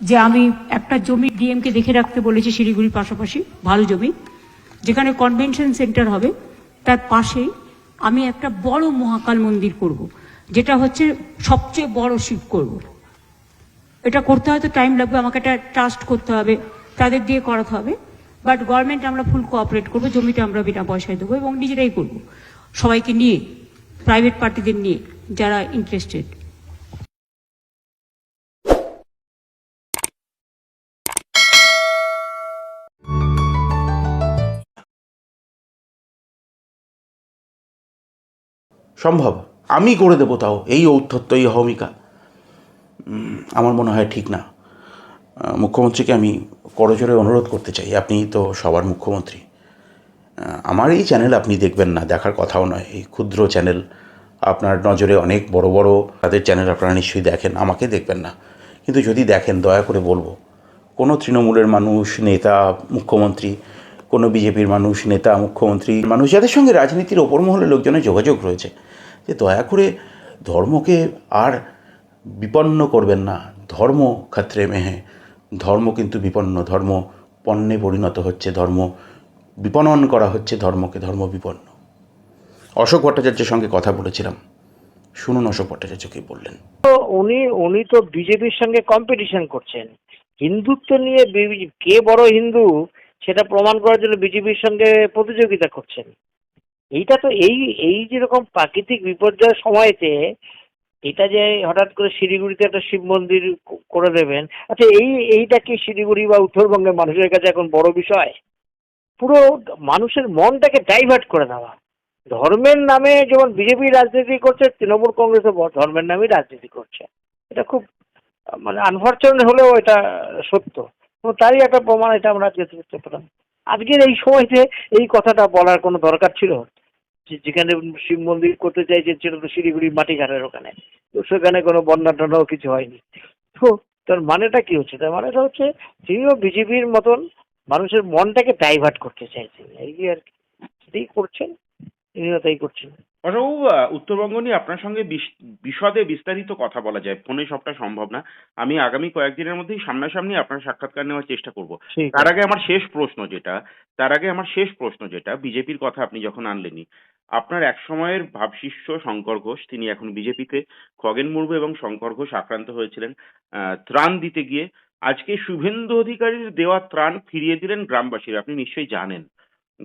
যে আমি একটা জমি ডিএমকে দেখে রাখতে বলেছি শিলিগুড়ির পাশাপাশি, ভালো জমি, যেখানে কনভেনশন সেন্টার হবে, তার পাশেই আমি একটা বড় মহাকাল মন্দির করব, যেটা হচ্ছে সবচেয়ে বড় শিব করব। এটা করতে হয়তো টাইম লাগবে, আমাকে একটা ট্রাস্ট করতে হবে, তাদের দিয়ে করাতে হবে বাট গভর্নমেন্ট আমরা ফুল কোঅপারেট করব, জমিটা আমরা বিনা পয়সায় দেবো এবং নিজেরাই করব। সবাইকে নিয়ে প্রাইভেট পার্টিদের নিয়ে, যারা ইন্টারেস্টেড সম্ভব। আমি করে দেবো তাও। এই ঔদ্ধত্য, এই অহমিকা। আমার মনে হয় ঠিক না। মুখ্যমন্ত্রীকে আমি করজোরে অনুরোধ করতে চাই। আপনি তো সবার মুখ্যমন্ত্রী। আমার এই চ্যানেল আপনি দেখবেন না, দেখার কথাও নয়। এই ক্ষুদ্র চ্যানেল, আপনার নজরে অনেক বড় বড় তাদের চ্যানেল আপনারা নিশ্চয়ই দেখেন, আমাকে দেখবেন না। কিন্তু যদি দেখেন, দয়া করে বলব, কোনো তৃণমূলের মানুষ, নেতা, মুখ্যমন্ত্রী, কোনো বিজেপির মানুষ, নেতা, মুখ্যমন্ত্রী, মানুষ যাদের সঙ্গে রাজনীতির ওপর মহলের লোকজনের যোগাযোগ রয়েছে যে দয়া করে ধর্মকে আর বিপন্ন করবেন না। ধর্ম ক্ষেত্রে মেহে। ধর্ম কিন্তু বিপন্ন। ধর্ম পণ্যে পরিণত হচ্ছে। ধর্ম বিপণন করা হচ্ছে ধর্মকে। ধর্ম বিপন্ন। অশোক ভট্টাচার্যের সঙ্গে কথা বলেছিলাম। শুনুন অশোক ভট্টাচার্য কি বললেন। তো উনি উনি তো বিজেপির সঙ্গে কম্পিটিশন করছেন। হিন্দুত্ব নিয়ে কে বড় হিন্দু সেটা প্রমাণ করার জন্য বিজেপির সঙ্গে প্রতিযোগিতা করছেন। এইটা তো এই এই যেরকম প্রাকৃতিক বিপর্যয়ের সময়তে এটা যে হঠাৎ করে শিলিগুড়িতে একটা শিব মন্দির করে দেবেন আচ্ছা এই, এইটা কি শিলিগুড়ি বা উত্তরবঙ্গের মানুষের কাছে এখন বড় বিষয়? পুরো মানুষের মনটাকে ডাইভার্ট করে দেওয়া। ধর্মের নামে যেমন বিজেপি রাজনীতি করছে, তৃণমূল কংগ্রেসও ধর্মের নামেই রাজনীতি করছে। এটা খুব মানে আনফর্চুনেট হলেও এটা সত্য। এবং তারই একটা প্রমাণ এটা আমরা আজকে আজকের এই সময়তে এই কথাটা বলার কোনো দরকার ছিল? যেখানে শিব মন্দির করতে চাইছে সেটা তো শিলিগুড়ির মাটিঘাটের ওখানে। তো সেখানে কোনো বন্যা টন্যাও কিছু হয়নি। তো তার মানেটা কি হচ্ছে? তার মানেটা হচ্ছে তিনিও বিজেপির মতন মানুষের মনটাকে ডাইভার্ট করতে চাইছেন। এই যে আর কি। সেটাই করছেন তিনিও তাই করছেন। অশোকবাবু উত্তরবঙ্গ নিয়ে আপনার সঙ্গে বিশ- বিশদে বিস্তারিত কথা বলা যায়। ফোনে সবটা সম্ভব না। আমি আগামী কয়েকদিনের মধ্যেই সামনাসামনি আপনার সাক্ষাৎকার নেওয়ার চেষ্টা করব। তার আগে আমার শেষ প্রশ্ন যেটা তার আগে আমার শেষ প্রশ্ন যেটা বিজেপির কথা আপনি যখন আনলেনই আপনার এক সময়ের ভাবশিষ্য শঙ্কর ঘোষ তিনি এখন বিজেপিতে। খগেন মুর্মু এবং শঙ্কর ঘোষ আক্রান্ত হয়েছিলেন। আহ, ত্রাণ দিতে গিয়ে আজকে শুভেন্দু অধিকারীর দেওয়া ত্রাণ ফিরিয়ে দিলেন গ্রামবাসীরা আপনি নিশ্চয়ই জানেন।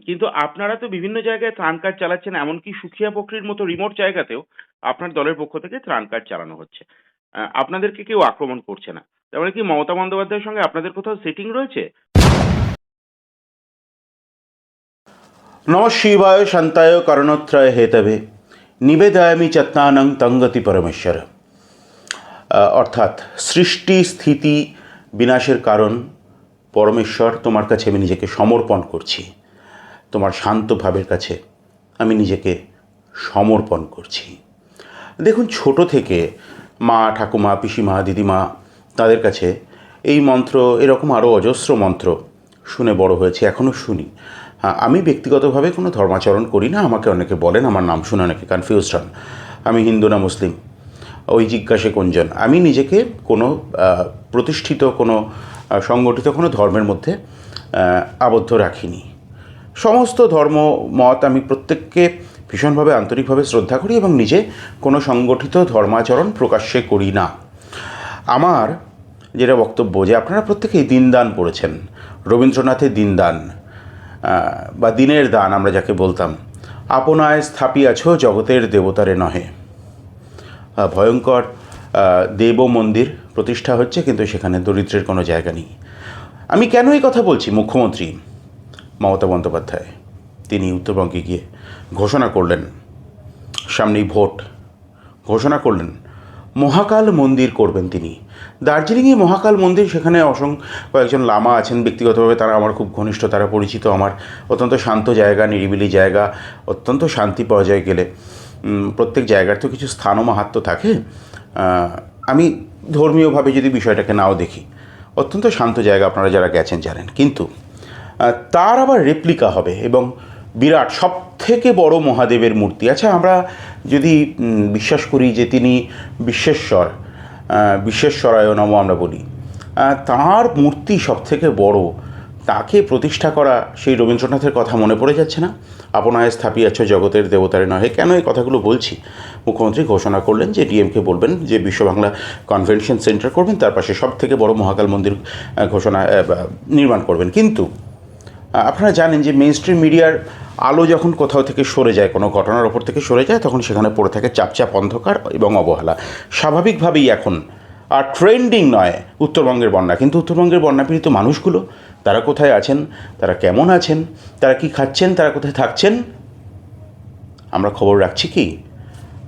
কিন্তু আপনারা তো বিভিন্ন জায়গায় ত্রাণ কাজ চালাচ্ছেন এমনকি সুখিয়া বকরির মতো রিমোট জায়গাতেও আপনার দলের পক্ষ থেকে ত্রাণ কাজ চালানো হচ্ছে। আপনাদেরকে কেউ আক্রমণ করছে না। তার মানে কি মমতা বন্দ্যোপাধ্যায়ের সঙ্গে আপনাদের কোথাও সেটিং রয়েছে? নম শিবায় শান্তায় করণত্রয় হেতবে নিবেদয়ামি চত্নানং তঙ্গতি পরমেশ্বর। অর্থাৎ সৃষ্টি, স্থিতি, বিনাশের কারণ, পরমেশ্বর, তোমার কাছে আমি নিজেকে সমর্পণ করছি। তোমার শান্ত ভাবের কাছে আমি নিজেকে সমর্পণ করছি। দেখুন, ছোট থেকে মা, ঠাকুমা, পিসিমা, দিদিমা, তাদের কাছে এই মন্ত্র, এরকম আরও অজস্র মন্ত্র শুনে বড় হয়েছে এখনও শুনি। আমি ব্যক্তিগতভাবে কোনো ধর্মাচরণ করি না। আমাকে অনেকে বলেন, আমার নাম শুনে অনেকে কনফিউজড হন। আমি হিন্দু না মুসলিম। ওই জিজ্ঞাসে কোনজন আমি নিজেকে কোনো প্রতিষ্ঠিত কোনো সংগঠিত কোনো ধর্মের মধ্যে আবদ্ধ রাখিনি। সমস্ত ধর্ম, মত আমি প্রত্যেককে ভীষণভাবে আন্তরিকভাবে শ্রদ্ধা করি এবং নিজে কোনো সংগঠিত ধর্মাচরণ প্রকাশ্যে করি না। আমার যেটা বক্তব্য যে, আপনারা প্রত্যেকেই দিনদান পড়েছেন। রবীন্দ্রনাথের দিনদান। বা দিনের দান আমরা যাকে বলতাম আপনায় স্থাপিয়াছ জগতের দেবতারে নহে। ভয়ঙ্কর দেব মন্দির প্রতিষ্ঠা হচ্ছে, কিন্তু সেখানে দরিদ্রের কোনো জায়গা নেই। আমি কেন এই কথা বলছি? মুখ্যমন্ত্রী মমতা বন্দ্যোপাধ্যায়, তিনি উত্তরবঙ্গে গিয়ে ঘোষণা করলেন, সামনেই ভোট, ঘোষণা করলেন মহাকাল মন্দির করবেন তিনি। দার্জিলিংয়ে মহাকাল মন্দির, সেখানে অসং, কয়েকজন লামা আছেন ব্যক্তিগতভাবে, তারা আমার খুব ঘনিষ্ঠ তারা পরিচিত। আমার অত্যন্ত শান্ত জায়গা, নিরিবিলি জায়গা, অত্যন্ত শান্তি পাওয়া যায় গেলে প্রত্যেক জায়গার তো কিছু স্থান ও মাহাত্ম থাকে। আমি ধর্মীয়ভাবে যদি বিষয়টাকে নাও দেখি, অত্যন্ত শান্ত জায়গা আপনারা যারা গেছেন জানেন। কিন্তু তার আবার রেপ্লিকা হবে এবং বিরাট সব থেকে বড় মহাদেবের মূর্তি। আচ্ছা আমরা যদি বিশ্বাস করি যে তিনি বিশ্বেশ্বর বিশ্বেশ্বরায় নম আমরা বলি তার মূর্তি সব থেকে বড়, তাকে প্রতিষ্ঠা করা সেই রবীন্দ্রনাথের কথা মনে পড়ে যাচ্ছে না? আপনায় স্থাপিয়াছ জগতের দেবতারে নহে। কেন এই কথাগুলো বলছি? মুখ্যমন্ত্রী ঘোষণা করলেন যে ডিএমকে বলবেন যে বিশ্ব বাংলা কনভেনশন সেন্টার করবেন, তার পাশে সব থেকে বড় মহাকাল মন্দির ঘোষণা নির্মাণ করবেন। কিন্তু আপনারা জানেন যে মেইন স্ট্রিম মিডিয়ার আলো যখন কোথাও থেকে সরে যায়, কোনো ঘটনার ওপর থেকে সরে যায়, তখন সেখানে পড়ে থাকে চাপচাপ অন্ধকার এবং অবহেলা। স্বাভাবিকভাবেই এখন আর ট্রেন্ডিং নয় উত্তরবঙ্গের বন্যা। কিন্তু উত্তরবঙ্গের বন্যাপীড়িত মানুষগুলো, তারা কোথায় আছেন, তারা কেমন আছেন, তারা কি খাচ্ছেন, তারা কোথায় থাকছেন, আমরা খবর রাখছি কি?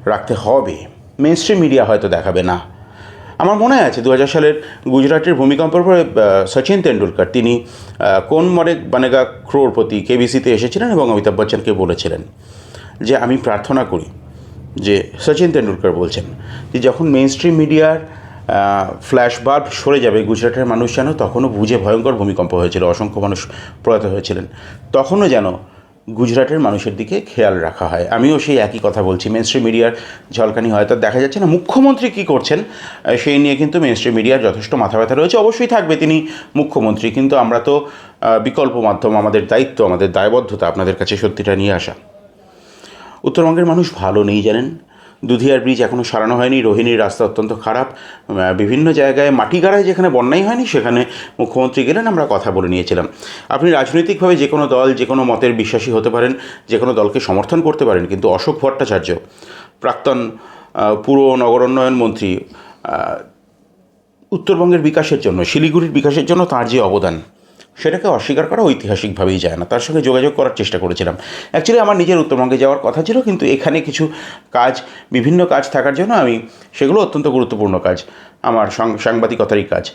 রাখতে হবে। মেন স্ট্রিম মিডিয়া হয়তো দেখাবে না। আমার মনে আছে দু হাজার সালের গুজরাটের ভূমিকম্পের পরে সচিন তেন্ডুলকার, তিনি কোন মরে বানেগা ক্রোড়পতি কেবিসিতে এসেছিলেন এবং অমিতাভ বচ্চনকে বলেছিলেন? যে আমি প্রার্থনা করি যে সচিন তেন্ডুলকার বলছেন যে যখন মেন স্ট্রিম মিডিয়ার ফ্ল্যাশ বাল্ব সরে যাবে গুজরাটের মানুষ যেন তখনও বুঝে ভয়ঙ্কর ভূমিকম্প হয়েছিল, অসংখ্য মানুষ প্রয়াত হয়েছিলেন। তখনও যেন গুজরাটের মানুষের দিকে খেয়াল রাখা হয়। আমিও সেই একই কথা বলছি। মেন স্ট্রিম মিডিয়ার ঝলকানি হয়তো দেখা যাচ্ছে না, মুখ্যমন্ত্রী কী করছেন? সেই নিয়ে কিন্তু মেন স্ট্রিম মিডিয়ার যথেষ্ট মাথা ব্যথা রয়েছে। অবশ্যই থাকবে তিনি মুখ্যমন্ত্রী। কিন্তু আমরা তো বিকল্প মাধ্যম, আমাদের দায়িত্ব, আমাদের দায়বদ্ধতা আপনাদের কাছে সত্যিটা নিয়ে আসা। উত্তরবঙ্গের মানুষ ভালো নেই জানেন? দুধিয়ার ব্রিজ এখনও সারানো হয়নি, রোহিণীর রাস্তা অত্যন্ত খারাপ। বিভিন্ন জায়গায় মাটি গাড়ায় যেখানে বন্যাই হয়নি, সেখানে মুখ্যমন্ত্রী গেলেন, আমরা কথা বলে নিয়েছিলাম। আপনি রাজনৈতিকভাবে যে কোনো দল, যে কোনো মতের বিশ্বাসী হতে পারেন, যে কোনো দলকে সমর্থন করতে পারেন, কিন্তু অশোক ভট্টাচার্য, প্রাক্তন পুর নগরোন্নয়ন মন্ত্রী উত্তরবঙ্গের বিকাশের জন্য, শিলিগুড়ির বিকাশের জন্য তার যে অবদান সেটাকে অস্বীকার করা ঐতিহাসিকভাবেই যায় না। তার সঙ্গে যোগাযোগ করার চেষ্টা করেছিলাম। অ্যাকচুয়ালি আমার নিজের উত্তরবঙ্গে যাওয়ার কথা ছিল, কিন্তু এখানে কিছু কাজ, বিভিন্ন কাজ থাকার জন্য আমি সেগুলো অত্যন্ত গুরুত্বপূর্ণ কাজ, আমার সাংবাদিকতারই কাজ।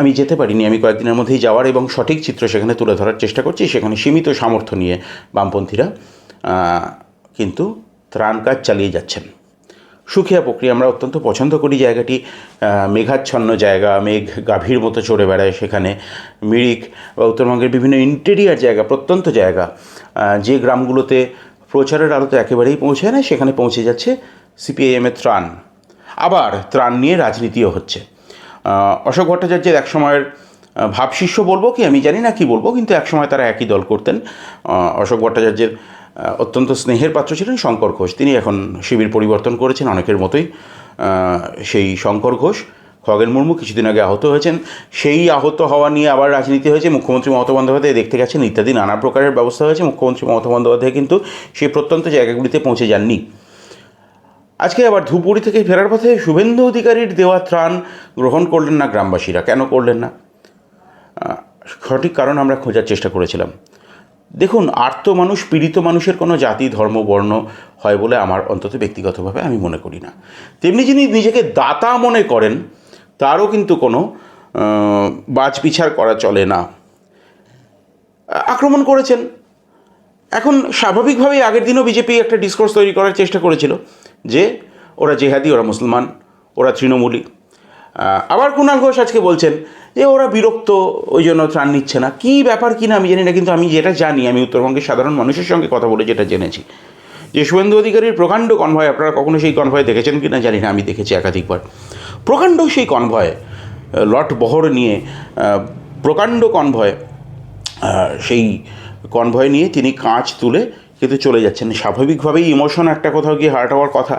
আমি যেতে পারিনি, আমি কয়েকদিনের মধ্যেই যাওয়ার এবং সঠিক চিত্র সেখানে তুলে ধরার চেষ্টা করছি, সেখানে সীমিত সামর্থ্য নিয়ে বামপন্থীরা কিন্তু ত্রাণ কাজ চালিয়ে যাচ্ছেন। সুখিয়া পুকুরি আমরা অত্যন্ত পছন্দ করি জায়গাটি মেঘাচ্ছন্ন জায়গা, মেঘ গাভীর মতো চড়ে বেড়ায় সেখানে। মিরিক বা উত্তরবঙ্গের বিভিন্ন ইন্টেরিয়ার জায়গা, প্রত্যন্ত জায়গা যে গ্রামগুলোতে প্রচারের আলো তো একেবারেই পৌঁছায় না, সেখানে পৌঁছে যাচ্ছে সিপিআইএমের ত্রাণ। আবার ত্রাণ নিয়ে রাজনীতিও হচ্ছে। অশোক ভট্টাচার্যের এক সময়ের ভাবশিষ্য বলব কি, আমি জানি না কি বলব, কিন্তু একসময় তারা একই দল করতেন। অশোক ভট্টাচার্যের অত্যন্ত স্নেহের পাত্র ছিলেন শঙ্কর ঘোষ। তিনি এখন শিবির পরিবর্তন করেছেন অনেকের মতোই। সেই শঙ্কর ঘোষ, খগেন মুর্মু কিছুদিন আগে আহত হয়েছেন। সেই আহত হওয়া নিয়ে আবার রাজনীতি হয়েছে। মুখ্যমন্ত্রী মমতা বন্দ্যোপাধ্যায় দেখতে গেছেন, ইত্যাদি নানা প্রকারের ব্যবস্থা হয়েছে। মুখ্যমন্ত্রী মমতা বন্দ্যোপাধ্যায় কিন্তু সেই প্রত্যন্ত জায়গাগুলিতে পৌঁছে যাননি। আজকে আবার ধুপগুড়ি থেকে ফেরার পথে শুভেন্দু অধিকারীর দেওয়া ত্রাণ গ্রহণ করলেন না গ্রামবাসীরা। কেন করলেন না? সঠিক কারণ আমরা খোঁজার চেষ্টা করেছিলাম। দেখুন আর্ত মানুষ পীড়িত মানুষের কোনো জাতি ধর্ম বর্ণ হয় বলে আমার অন্তত ব্যক্তিগতভাবে আমি মনে করি না। তেমনি যিনি নিজেকে দাতা মনে করেন তারও কিন্তু কোনো আহ, বাজ বিচার করা চলে না। আক্রমণ করেছেন। এখন স্বাভাবিকভাবেই আগের দিনও বিজেপি একটা ডিসকোর্স তৈরি করার চেষ্টা করেছিল যে ওরা জেহাদি ওরা মুসলমান ওরা তৃণমূলী। আবার কুণাল ঘোষ আজকে বলছেন যে ওরা বিরক্ত, ওই জন্য ত্রাণ নিচ্ছে না। কী ব্যাপার, কি না আমি জানি না, কিন্তু আমি যেটা জানি, আমি উত্তরবঙ্গের সাধারণ মানুষের সঙ্গে কথা বলে যেটা জেনেছি। যে শুভেন্দু অধিকারীর প্রকাণ্ড কনভয় আপনারা কখনো সেই কনভয় দেখেছেন কি না জানি না, আমি দেখেছি একাধিকবার। প্রকাণ্ড সেই কনভয় লট বহর নিয়ে প্রকাণ্ড কনভয় সেই কনভয় নিয়ে তিনি কাঁচ তুলে কিন্তু চলে যাচ্ছেন। স্বাভাবিকভাবেই ইমোশন একটা কোথাও গিয়ে হার্ট হওয়ার কথা।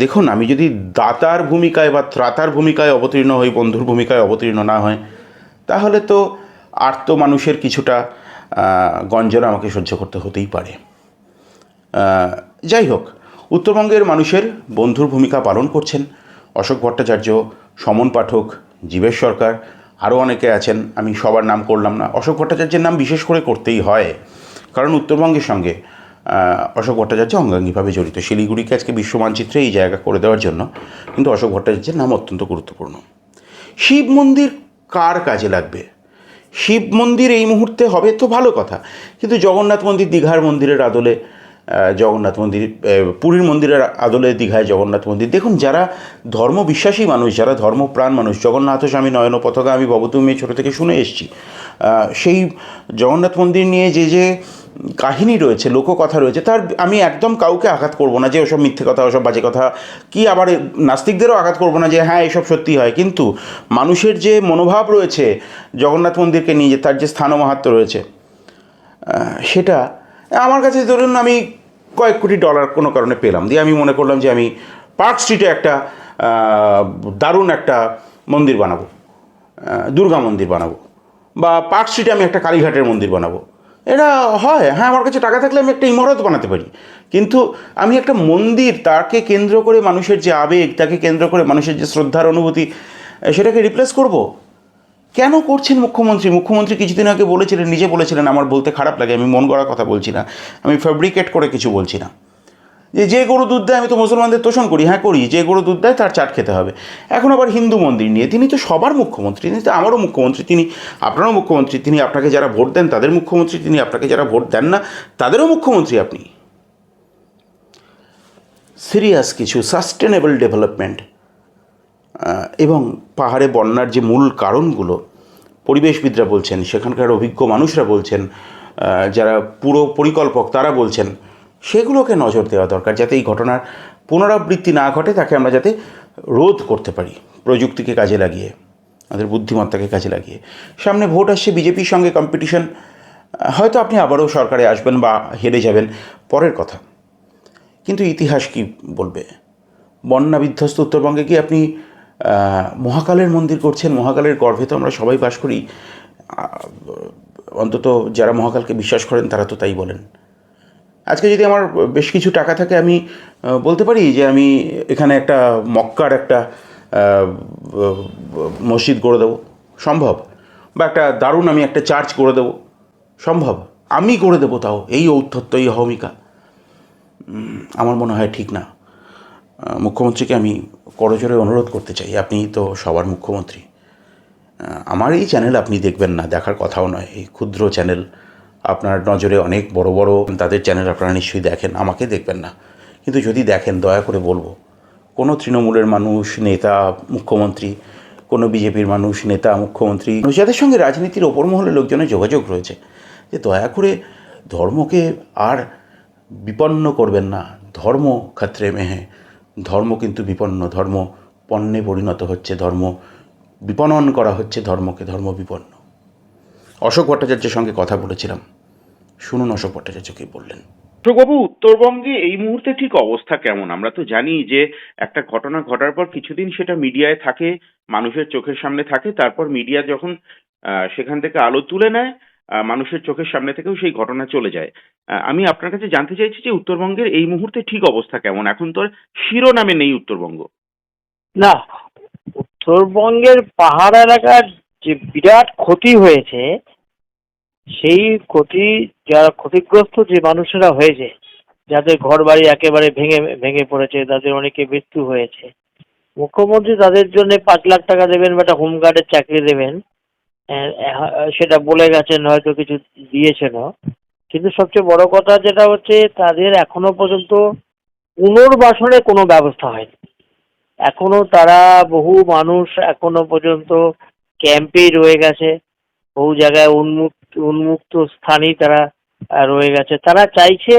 দেখুন, আমি যদি দাতার ভূমিকায় বা ত্রাতার ভূমিকায় অবতীর্ণ হই, বন্ধুর ভূমিকায় অবতীর্ণ না হয়, তাহলে তো আর্ত মানুষের কিছুটা গঞ্জনা আমাকে সহ্য করতে হতেই পারে। যাই হোক, উত্তরবঙ্গের মানুষের বন্ধুর ভূমিকা পালন করছেন অশোক ভট্টাচার্য, সমন পাঠক, জীবেশ সরকার, আরও অনেকে আছেন, আমি সবার নাম করলাম না। অশোক ভট্টাচার্যের নাম বিশেষ করে করতেই হয়, কারণ উত্তরবঙ্গের সঙ্গে অশোক ভট্টাচার্য অঙ্গাঙ্গিভাবে জড়িত। শিলিগুড়িকে আজকে বিশ্ব মানচিত্রে এই জায়গা করে দেওয়ার জন্য কিন্তু অশোক ভট্টাচার্যের নাম অত্যন্ত গুরুত্বপূর্ণ। শিব মন্দির কার কাজে লাগবে? শিব মন্দির এই মুহূর্তে হবে তো ভালো কথা, কিন্তু জগন্নাথ মন্দির দীঘার মন্দিরের আদলে জগন্নাথ মন্দির পুরীর মন্দিরের আদলে দীঘায় জগন্নাথ মন্দির। দেখুন, যারা ধর্ম বিশ্বাসী মানুষ, যারা ধর্মপ্রাণ মানুষ, জগন্নাথ স্বামী, নয়ন পতাকা আমি ভবতুমি ছোটো থেকে শুনে এসেছি সেই জগন্নাথ মন্দির নিয়ে যে যে কাহিনী রয়েছে, লোককথা রয়েছে, তার আমি একদম কাউকে আঘাত করব না যে ওসব মিথ্যে কথা, ওসব বাজে কথা, কি আবার নাস্তিকদেরও আঘাত করব না যে হ্যাঁ এসব সত্যি হয়। কিন্তু মানুষের যে মনোভাব রয়েছে, জগন্নাথ মন্দিরকে নিয়ে তার যে স্থান মাহাত্ম রয়েছে সেটা আমার কাছে ধরুন আমি কয়েক কোটি ডলার কোনো কারণে পেলাম। দিয়ে আমি মনে করলাম যে আমি পার্ক স্ট্রিটে একটা দারুণ একটা মন্দির বানাবো দুর্গা মন্দির বানাবো, বা পার্ক স্ট্রিটে আমি একটা কালীঘাটের মন্দির বানাবো। এটা হয়। হ্যাঁ আমার কাছে টাকা থাকলে আমি একটা ইমারত বানাতে পারি। কিন্তু আমি একটা মন্দির, তাকে কেন্দ্র করে মানুষের যে আবেগ, তাকে কেন্দ্র করে মানুষের যে শ্রদ্ধার অনুভূতি, সেটাকে রিপ্লেস করব? কেন করছেন মুখ্যমন্ত্রী? মুখ্যমন্ত্রী কিছুদিন আগে বলেছিলেন, নিজে বলেছিলেন, আমার বলতে খারাপ লাগে, আমি মন গড়া কথা বলছি না, আমি ফেব্রিকেট করে কিছু বলছি না। যে যে গরু দুধ দেয়, আমি তো মুসলমানদের তোষণ করি। হ্যাঁ করি। যে গরু দুধ দেয়, তার চাট খেতে হবে। এখন আবার হিন্দু মন্দির নিয়ে, তিনি তো সবার মুখ্যমন্ত্রী, তিনি তো আমারও মুখ্যমন্ত্রী, তিনি আপনারও মুখ্যমন্ত্রী, তিনি আপনাকে যারা ভোট দেন, তাদের মুখ্যমন্ত্রী, তিনি আপনাকে যারা ভোট দেন না, তাদেরও মুখ্যমন্ত্রী আপনি। সিরিয়াস কিছু সাস্টেনেবল ডেভেলপমেন্ট এবং পাহাড়ে বন্যার যে মূল কারণগুলো, পরিবেশবিদরা বলছেন, সেখানকার অভিজ্ঞ মানুষরা বলছেন যারা পুরো পরিকল্পক, তারা বলছেন সেগুলোকে নজর দেওয়া দরকার যাতে এই ঘটনার পুনরাবৃত্তি না ঘটে, তাকে আমরা যাতে রোধ করতে পারি প্রযুক্তিকে কাজে লাগিয়ে, আমাদের বুদ্ধিমত্তাকে কাজে লাগিয়ে। সামনে ভোট আসছে বিজেপির সঙ্গে কম্পিটিশন হয়তো আপনি আবারও সরকারে আসবেন বা হেরে যাবেন, পরের কথা। কিন্তু ইতিহাস কি বলবে? বন্যা বিধ্বস্ত উত্তরবঙ্গে কি আপনি মহাকালের মন্দির করছেন? মহাকালের গর্ভে তো আমরা সবাই বাস করি। অন্তত যারা মহাকালকে বিশ্বাস করেন তারা তো তাই বলেন। আজকে যদি আমার বেশ কিছু টাকা থাকে, আমি বলতে পারি যে আমি এখানে একটা মক্কার একটা মসজিদ গড়ে দেবো? সম্ভব? বা একটা দারুণ আমি একটা চার্চ করে দেবো? সম্ভব? আমি করে দেবো তাও? এই ঔদ্ধত্য, এই অহমিকা? আমার মনে হয় ঠিক না। মুখ্যমন্ত্রীকে আমি করজোরে অনুরোধ করতে চাই। আপনি তো সবার মুখ্যমন্ত্রী। আমার এই চ্যানেল আপনি দেখবেন না, দেখার কথাও নয়। এই ক্ষুদ্র চ্যানেল আপনার নজরে অনেক বড় বড় তাদের চ্যানেল আপনারা নিশ্চয়ই দেখেন, আমাকে দেখবেন না। কিন্তু যদি দেখেন, দয়া করে বলব, কোনো তৃণমূলের মানুষ, নেতা, মুখ্যমন্ত্রী, কোনো বিজেপির মানুষ, নেতা, মুখ্যমন্ত্রী যাদের সঙ্গে রাজনীতির ওপর মহলে লোকজনের যোগাযোগ রয়েছে, যে দয়া করে ধর্মকে আর বিপন্ন করবেন না। ধর্ম ক্ষেত্রে মেহে, ধর্ম কিন্তু বিপন্ন, ধর্ম পণ্যে পরিণত হচ্ছে, ধর্ম বিপণন করা হচ্ছে ধর্মকে, ধর্ম বিপন্ন। অশোক ভট্টাচার্যের সঙ্গে কথা বলেছিলাম। শুনুন অশোক ভট্টাচার্য কি বললেন। বাবু উত্তরবঙ্গে এই মুহূর্তে ঠিক অবস্থা কেমন? আমরা তো জানি যে একটা ঘটনা ঘটার পর কিছুদিন সেটা মিডিয়ায় থাকে মানুষের চোখের সামনে থাকে তারপর মিডিয়া যখন সেখান থেকে আলো তুলে নেয় মানুষের চোখের সামনে থেকেও সেই ঘটনা চলে যায়। আমি আপনার কাছে জানতে চাইছি যে উত্তরবঙ্গের এই মুহূর্তে ঠিক অবস্থা কেমন? এখন তো আর শিরোনামে নেই উত্তরবঙ্গ। না উত্তরবঙ্গের পাহাড় এলাকার যে বিরাট ক্ষতি হয়েছে সেই ক্ষতি যারা ক্ষতিগ্রস্ত যে মানুষেরা হয়েছে যাদের ঘর বাড়ি একেবারে ভেঙে ভেঙে পড়েছে তাদের অনেকে মৃত্যু হয়েছে। মুখ্যমন্ত্রী তাদের জন্য পাঁচ লাখ টাকা দেবেন বা একটা হোমগার্ডের চাকরি দেবেন আহ, সেটা বলে গেছেন হয়তো কিছু দিয়েছেনও। কিন্তু সবচেয়ে বড় কথা যেটা হচ্ছে তাদের এখনও পর্যন্ত পুনর্বাসনের কোনো ব্যবস্থা হয়নি। এখনও তারা বহু মানুষ এখনও পর্যন্ত ক্যাম্পেই রয়ে গেছে। বহু জায়গায় উন্মুক্ত উন্মুক্ত স্থানেই তারা রয়ে গেছে। তারা চাইছে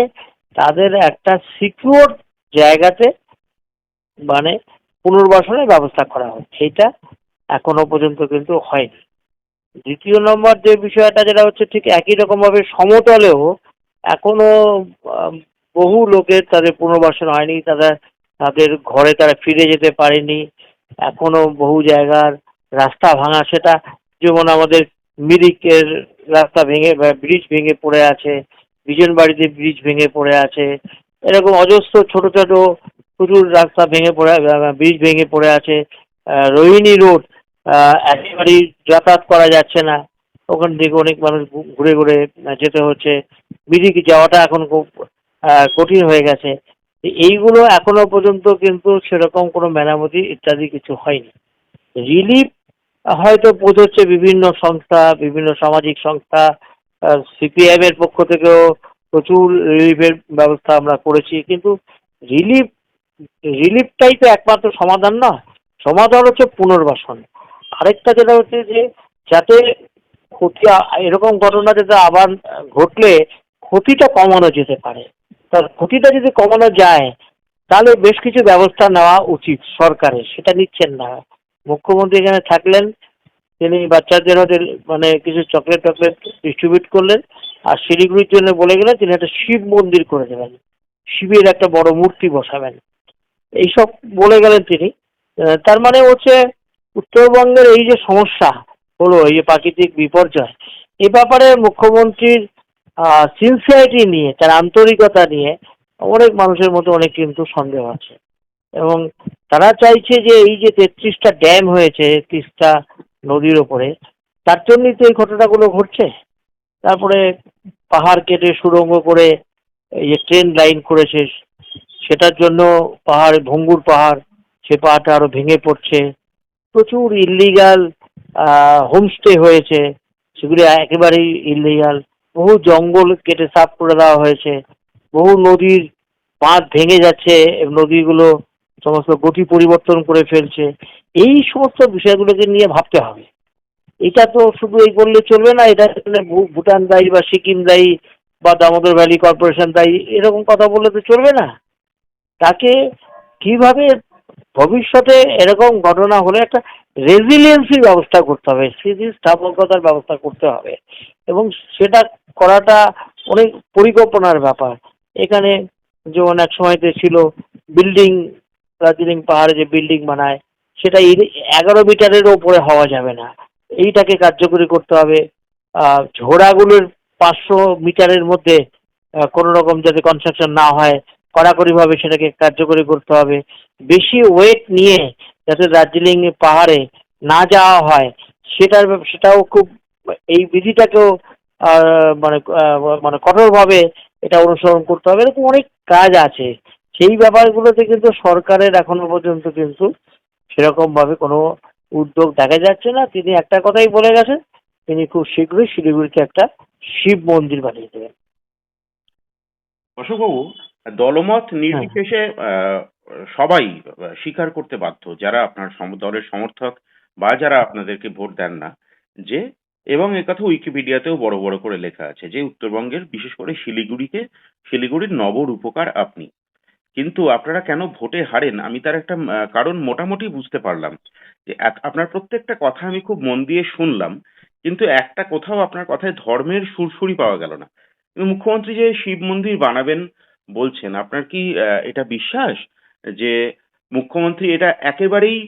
তাদের একটা সিকিউর জায়গাতে মানে পুনর্বাসনের ব্যবস্থা করা হোক। সেইটা এখনও পর্যন্ত কিন্তু হয়নি। দ্বিতীয় নম্বর যে বিষয়টা, যেটা হচ্ছে ঠিক একই রকমভাবে সমতলেও এখনও বহু লোকের তাদের পুনর্বাসন হয়নি। তারা তাদের ঘরে তারা ফিরে যেতে পারেনি। এখনও বহু জায়গার রাস্তা ভাঙা, সেটা যেমন আমাদের মিরিকের রাস্তা ভেঙে ব্রিজ ভেঙে পড়ে আছে বিজন বাড়িতে ব্রিজ ভেঙে পড়ে আছে, এরকম অজস্র ছোট ছোট প্রচুর রাস্তা ভেঙে পড়ে ব্রিজ ভেঙে পড়ে আছে রোহিণী রোড একেবারেই যাতায়াত করা যাচ্ছে না, ওখান থেকে অনেক মানুষ ঘুরে ঘুরে যেতে হচ্ছে, মিরিক যাওয়াটা এখন খুব কঠিন হয়ে গেছে, এইগুলো এখনও পর্যন্ত কিন্তু সেরকম কোনো মেরামতি ইত্যাদি কিছু হয়নি রিলিফ হয়তো বোধ হচ্ছে বিভিন্ন সংস্থা, বিভিন্ন সামাজিক সংস্থা সিপিআইএম এর পক্ষ থেকেও প্রচুর রিলিফের ব্যবস্থা আমরা করেছি। কিন্তু রিলিফ, রিলিফটাই তো একমাত্র সমাধান না, সমাধান হচ্ছে পুনর্বাসন। আরেকটা যেটা হচ্ছে যে, যাতে ক্ষতি এরকম ঘটনা যাতে আবার ঘটলে ক্ষতিটা কমানো যেতে পারে। তার ক্ষতিটা যদি কমানো যায়, তাহলে বেশ কিছু ব্যবস্থা নেওয়া উচিত সরকারের, সেটা নিচ্ছেন না। মুখ্যমন্ত্রী এখানে থাকলেন, তিনি বাচ্চাদের হাতে মানে কিছু চকলেট টকলেট ডিস্ট্রিবিউট করলেন, আর শিলিগুড়ির জন্য বলে গেলেন তিনি একটা শিব মন্দির করে দেবেন। শিবের একটা বড় মূর্তি বসাবেন। এইসব বলে গেলেন তিনি। তার মানে হচ্ছে উত্তরবঙ্গের এই যে সমস্যা হলো, এই যে প্রাকৃতিক বিপর্যয়, এ ব্যাপারে মুখ্যমন্ত্রীর সিনসিয়ারিটি নিয়ে, তার আন্তরিকতা নিয়ে অনেক মানুষের মধ্যে অনেক কিন্তু সন্দেহ আছে। এবং তারা চাইছে যে এই যে তেত্রিশটা ড্যাম হয়েছে তিস্তা নদীর ওপরে, তার জন্যই তো এই ঘটনাগুলো ঘটছে। তারপরে পাহাড় কেটে সুড়ঙ্গ করে এই যে ট্রেন লাইন করেছে, সেটার জন্য পাহাড়, ভঙ্গুর পাহাড়, সে পাহাড়টা আরও ভেঙে পড়ছে। প্রচুর ইলিগাল হোমস্টে হয়েছে, সেগুলি একেবারেই ইলিগাল বহু জঙ্গল কেটে সাফ করে দেওয়া হয়েছে। বহু নদীর বাঁধ ভেঙে যাচ্ছে, নদীগুলো সমস্ত গতি পরিবর্তন করে ফেলছে। এই সমস্ত বিষয়গুলোকে নিয়ে ভাবতে হবে। এটা তো শুধু এই করলে চলবে না, এটা ভুটান দায়ী বা সিকিম দায়ী বা দামোদর ভ্যালি কর্পোরেশন দায়ী, এরকম কথা বললে তো চলবে না। তাকে কীভাবে ভবিষ্যতে এরকম ঘটনা হলে একটা রেজিলিয়েন্সির ব্যবস্থা করতে হবে, স্থিতিস্থাপকতার ব্যবস্থা করতে হবে। এবং সেটা করাটা অনেক পরিকল্পনার ব্যাপার। এখানে যেমন এক সময়তে ছিল বিল্ডিং দার্জিলিং পাহাড়ে যে বিল্ডিং বানায়, সেটা এগারো মিটারের ওপরে হওয়া যাবে না। এইটাকে কার্যকরী করতে হবে। ঝোড়াগুলোর পাঁচশো মিটারের মধ্যে কোনো রকম যাতে কনস্ট্রাকশন না হয় কড়াকড়িভাবে সেটাকে কার্যকরী করতে হবে। বেশি ওয়েট নিয়ে যাতে দার্জিলিং পাহাড়ে না যাওয়া হয়, সেটার সেটাও খুব, এই বিধিটাকেও মানে মানে কঠোরভাবে এটা অনুসরণ করতে হবে। এরকম অনেক কাজ আছে। সেই ব্যাপারগুলোতে কিন্তু সরকারের এখনও পর্যন্ত কিন্তু সেরকম ভাবে কোনো উদ্যোগ দেখা যাচ্ছে না। তিনি একটা কথাই বলে গেছেন তিনি খুব শীঘ্রই শিলিগুড়িতে একটা শিব মন্দির বানিয়ে দেবেন। অশোকবাবু দলমত নির্বিশেষে আহ, সবাই স্বীকার করতে বাধ্য যারা আপনার দলের সমর্থক বা যারা আপনাদেরকে ভোট দেন না যে এবং একথা উইকিপিডিয়াতেও বড় বড় করে লেখা আছে যে উত্তরবঙ্গের বিশেষ করে শিলিগুড়িকে শিলিগুড়ির নবরূপকার আপনি। কিন্তু আপনারা কেন ভোটে হারেন? আমি তার একটা কারণ মোটামুটি বুঝতে পারলাম। যে আপনার প্রত্যেকটা কথা আমি খুব মন দিয়ে শুনলাম, কিন্তু একটা কোথাও আপনার কথায় ধর্মের সুরসুরি পাওয়া গেল না। মুখ্যমন্ত্রী যে শিব মন্দির বানাবেন বলছেন, আপনার কি এটা বিশ্বাস? যে মুখ্যমন্ত্রী এটা একেবারেই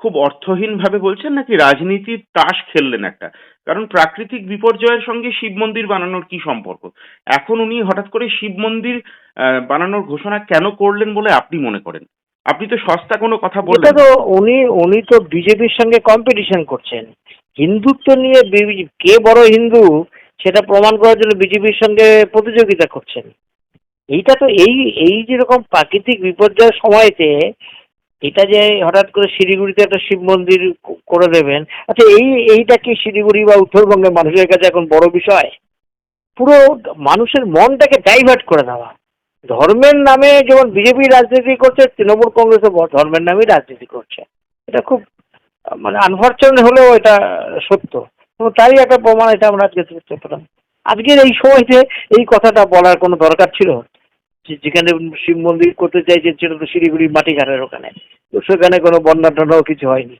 খুব অর্থহীন ভাবে বলছেন নাকি রাজনীতির তাস খেললেন একটা? কারণ প্রাকৃতিক বিপর্যয়ের সঙ্গে শিব মন্দির বানানোর কি সম্পর্ক? এখন উনি হঠাৎ করে শিব মন্দির বানানোর ঘোষণা কেন করলেন বলে আপনি মনে করেন? আপনি তো সস্তা কোনো কথা বললেন তো উনি উনি তো বিজেপির সঙ্গে কম্পিটিশন করছেন। হিন্দুত্ব নিয়ে কে বড় হিন্দু সেটা প্রমাণ করার জন্য বিজেপির সঙ্গে প্রতিযোগিতা করছেন। এইটা তো এই এই যেরকম প্রাকৃতিক বিপর্যয়ের সময়তে এটা যে হঠাৎ করে শিলিগুড়িতে একটা শিব মন্দির করে দেবেন আচ্ছা এই, এইটা কি শিলিগুড়ি বা উত্তরবঙ্গের মানুষের কাছে এখন বড় বিষয়? পুরো মানুষের মনটাকে ডাইভার্ট করে দেওয়া। ধর্মের নামে যেমন বিজেপি রাজনীতি করছে, তৃণমূল কংগ্রেসও ব- ধর্মের নামে রাজনীতি করছে। এটা খুব মানে আনফর্চুনেট হলেও এটা সত্য। এবং তারই একটা প্রমাণ এটা আমরা আজকে আজকের এই সময়তে এই কথাটা বলার কোনো দরকার ছিল? যেখানে শিব মন্দির করতে চাইছেন সেটা তো শিলিগুড়ি মাটিঘাটের ওখানে। তো সেখানে কোনো বন্যা টন্যাও কিছু হয়নি।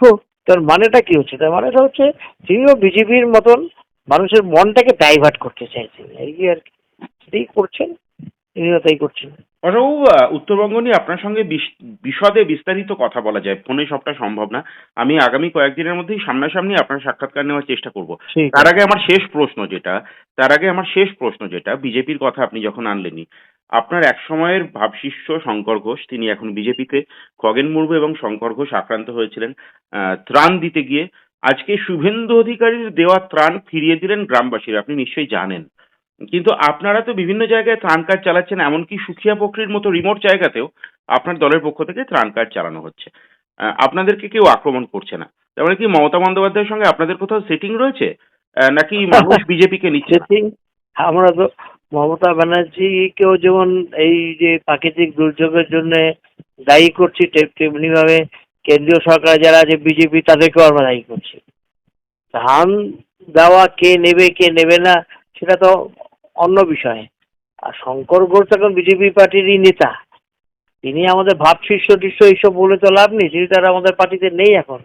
তো তার মানেটা কি হচ্ছে? তার মানেটা হচ্ছে তিনিও বিজেপির মতন মানুষের মনটাকে ডাইভার্ট করতে চাইছেন। এই আর কি। সেটাই করছেন তিনিও তাই করছেন। অশোকবাবু উত্তরবঙ্গ নিয়ে আপনার সঙ্গে বিশ- বিশদে বিস্তারিত কথা বলা যায়। ফোনে সবটা সম্ভব না। আমি আগামী কয়েকদিনের মধ্যেই সামনাসামনি আপনার সাক্ষাৎকার নেওয়ার চেষ্টা করব। তার আগে আমার শেষ প্রশ্ন যেটা তার আগে আমার শেষ প্রশ্ন যেটা বিজেপির কথা আপনি যখন আনলেনই আপনার এক সময়ের ভাবশিষ্য শঙ্কর ঘোষ তিনি এখন বিজেপিতে। খগেন মুর্মু এবং শঙ্কর ঘোষ আক্রান্ত হয়েছিলেন। ত্রাণ দিতে গিয়ে আজকে শুভেন্দু অধিকারীর দেওয়া ত্রাণ ফিরিয়ে দিলেন গ্রামবাসীরা আপনি নিশ্চয়ই জানেন। কিন্তু আপনারা তো বিভিন্ন জায়গায় ত্রাণ কাজ চালাচ্ছেন এমনকি সুখিয়া পকরির মতো রিমোট জায়গাতেও আপনার দলের পক্ষ থেকে ত্রাণ কাজ চালানো হচ্ছে। আপনাদেরকে কেউ আক্রমণ করছে না। তার মানে কি মমতা বন্দ্যোপাধ্যায়ের সঙ্গে আপনাদের কোথাও সেটিং রয়েছে? নাকি মানুষ বিজেপিকে নিচ্ছে আমরা তো মমতা ব্যানার্জিকেও যেমন এই যে প্রাকৃতিক দুর্যোগের জন্য দায়ী করছি, তে- তেমনি ভাবে কেন্দ্রীয় সরকার যারা আছে, বিজেপি তাদেরকেও আমরা দায়ী করছি। ধান দেওয়া কে নেবে কে নেবে না, সেটা তো অন্য বিষয়ে। আর শঙ্কর ঘোষ এখন বিজেপি পার্টিরই নেতা। তিনি আমাদের ভাব শীর্ষ টির্ষ এইসব বলে তো লাভ নেই, তিনি তারা আমাদের পার্টিতে নেই এখন।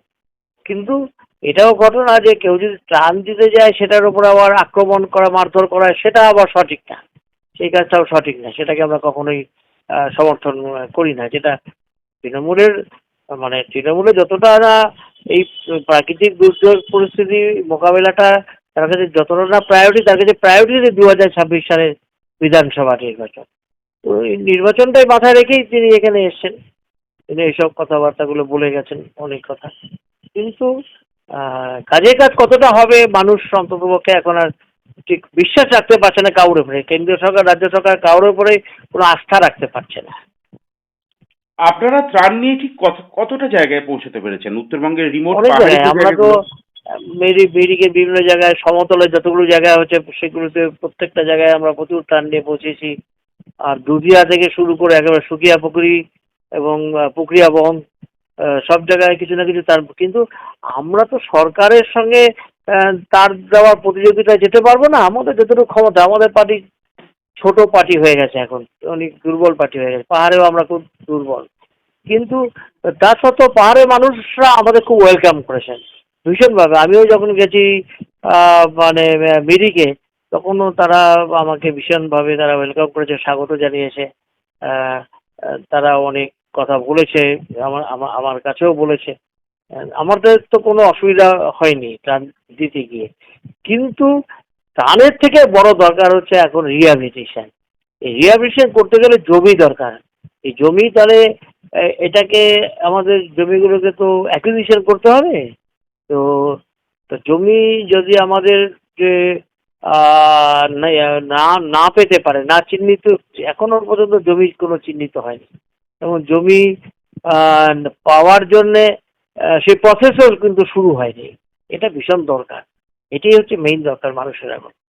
কিন্তু এটাও ঘটনা যে কেউ যদি ত্রাণ দিতে যায়, সেটার উপর আবার আক্রমণ করা, মারধর করা, সেটা আবার সঠিক না। সেই কাজটাও সঠিক না। সেটাকে আমরা কখনোই সমর্থন করি না। যেটা তৃণমূলের মানে তৃণমূলে যতটা না এই প্রাকৃতিক দুর্যোগ পরিস্থিতি মোকাবেলাটা, তার কাছে যতটা না প্রায়োরিটি তার কাছে প্রায়োরিটি দু হাজার ছাব্বিশ সালের বিধানসভা নির্বাচন। তো এই নির্বাচনটাই মাথায় রেখেই তিনি এখানে এসছেন। তিনি এইসব কথাবার্তাগুলো বলে গেছেন অনেক কথা। কিন্তু আহ, কাজের কাজ কতটা হবে মানুষ অন্ততপক্ষে এখন আর ঠিক বিশ্বাস রাখতে পারছে না কারোর উপরে। কেন্দ্রীয় সরকার রাজ্য সরকার কারোর উপরে কোনো আস্থা রাখতে পারছে না। আপনারা ত্রাণ নিয়ে ঠিক কত কতটা জায়গায় পৌঁছতে পেরেছেন? উত্তরবঙ্গের রিমোট আমরা তো মেরি মেরিকে বিভিন্ন জায়গায় সমতলে যতগুলো জায়গা হচ্ছে সেগুলোতে প্রত্যেকটা জায়গায় আমরা প্রচুর ত্রাণ নিয়ে পৌঁছেছি। আর দুধিয়া থেকে শুরু করে একেবারে সুকিয়া পুকুরি এবং পুকুরিয়া বন সব জায়গায় কিছু না কিছু তার কিন্তু আমরা তো সরকারের সঙ্গে তার দেওয়ার প্রতিযোগিতায় যেতে পারব না। আমাদের যতটুকু ক্ষমতা, আমাদের পার্টি ছোট পার্টি হয়ে গেছে এখন। অনেক দুর্বল পার্টি হয়ে গেছে। পাহাড়েও আমরা খুব দুর্বল। কিন্তু তা সত্ত্বেও পাহাড়ের মানুষরা আমাদের খুব ওয়েলকাম করেছেন। ভীষণভাবে। আমিও যখন গেছি মানে মিরিকে, তখনও তারা আমাকে ভীষণভাবে তারা ওয়েলকাম করেছে, স্বাগত জানিয়েছে। তারা অনেক কথা বলেছে, আমার, আমার- কাছেও বলেছে। আমাদের তো কোনো অসুবিধা হয়নি ত্রাণ দিতে গিয়ে। কিন্তু ত্রাণের থেকে বড় দরকার হচ্ছে এখন রিহ্যাবিলিটেশন এই রিহ্যাবিলিটেশন করতে গেলে জমি দরকার। এই জমি তাহলে এটাকে আমাদের জমিগুলোকে তো অ্যাকুইজিশন করতে হবে। তো তো জমি যদি আমাদের যে না না পেতে পারে, না চিহ্নিত এখনও পর্যন্ত জমি কোনো চিহ্নিত হয়নি। এবং জমি পাওয়ার জন্যে সেই প্রসেসও কিন্তু শুরু হয়নি। এটা ভীষণ দরকার। এটাই হচ্ছে মেইন দরকার মানুষের এখন।